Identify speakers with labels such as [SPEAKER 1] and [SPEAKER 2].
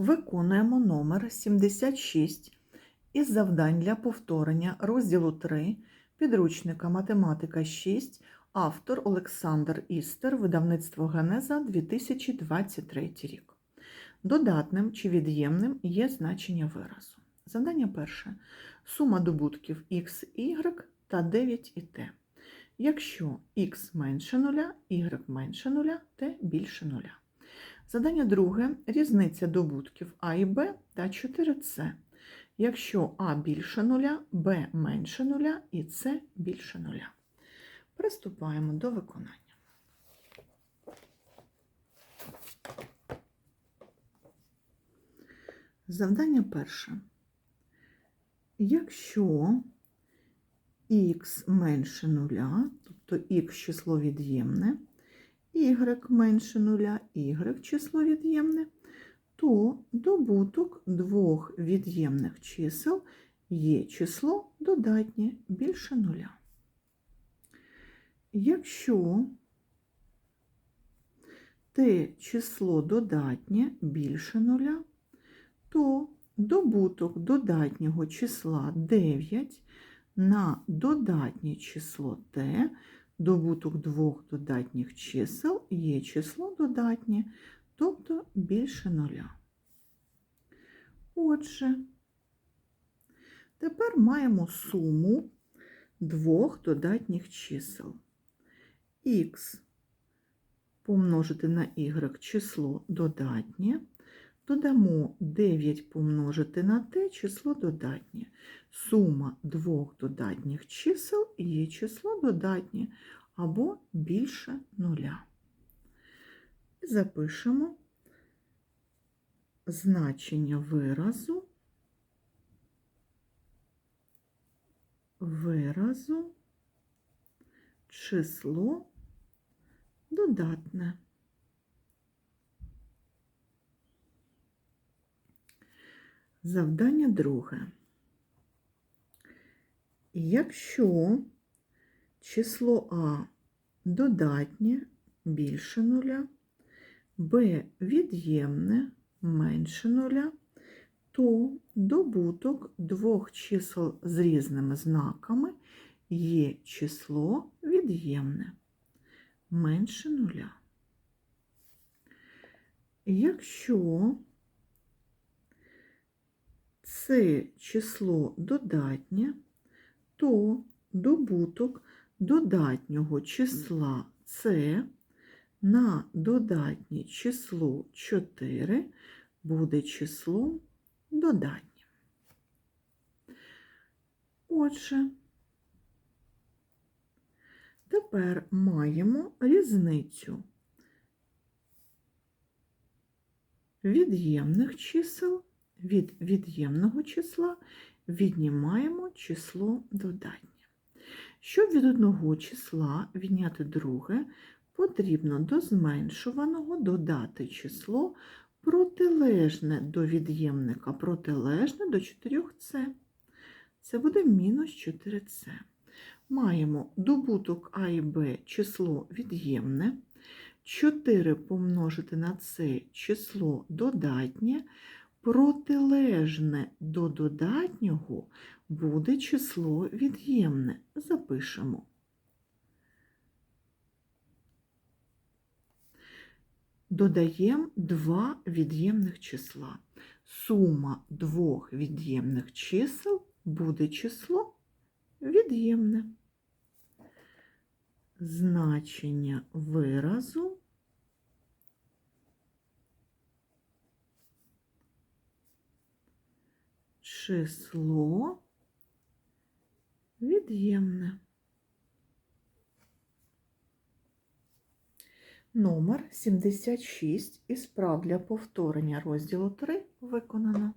[SPEAKER 1] Виконуємо номер 76 із завдань для повторення розділу 3 підручника Математика 6, автор Олександр Істер, видавництво Генеза 2023 рік. Додатним чи від'ємним є значення виразу. Завдання перше. Сума добутків x, y та 9 і t. Якщо x менше 0, y менше 0, t більше 0. Задання друге. Різниця добутків А і Б та 4С. Якщо А більше 0, Б менше 0 і С більше 0. Приступаємо до виконання. Завдання перше. Якщо х менше 0, тобто х число від'ємне, y менше 0, y число від'ємне, то добуток двох від'ємних чисел є число додатнє більше нуля. Якщо те число додатнє більше нуля, то добуток додатнього числа 9 на додатнє число t добуток двох додатніх чисел є число додатнє, тобто більше нуля. Отже, тепер маємо суму двох додатніх чисел. Х помножити на y число додатнє, додамо 9 помножити на t число додатнє. Сума двох додатніх чисел є число додатнє або більше нуля. І запишемо значення виразу, виразу, число додатне. Завдання друге. Якщо число А додатнє більше нуля, Б від'ємне менше нуля, то добуток двох чисел з різними знаками є число від'ємне менше нуля. Якщо це число додатнє, то добуток додатнього числа С на додатнє число 4 буде числом додатнім. Отже, тепер маємо різницю від'ємних чисел від від'ємного числа віднімаємо число додатнє. Щоб від одного числа відняти друге, потрібно до зменшуваного додати число протилежне до від'ємника, протилежне до 4С. Це буде мінус 4С. Маємо добуток А і Б число від'ємне. 4 помножити на це число додатнє, протилежне до додатнього буде число від'ємне. Запишемо. Додаємо два від'ємних числа. Сума двох від'ємних чисел буде число від'ємне. Значення виразу число від'ємне. Номер 76 із прав для повторення розділу 3 виконано.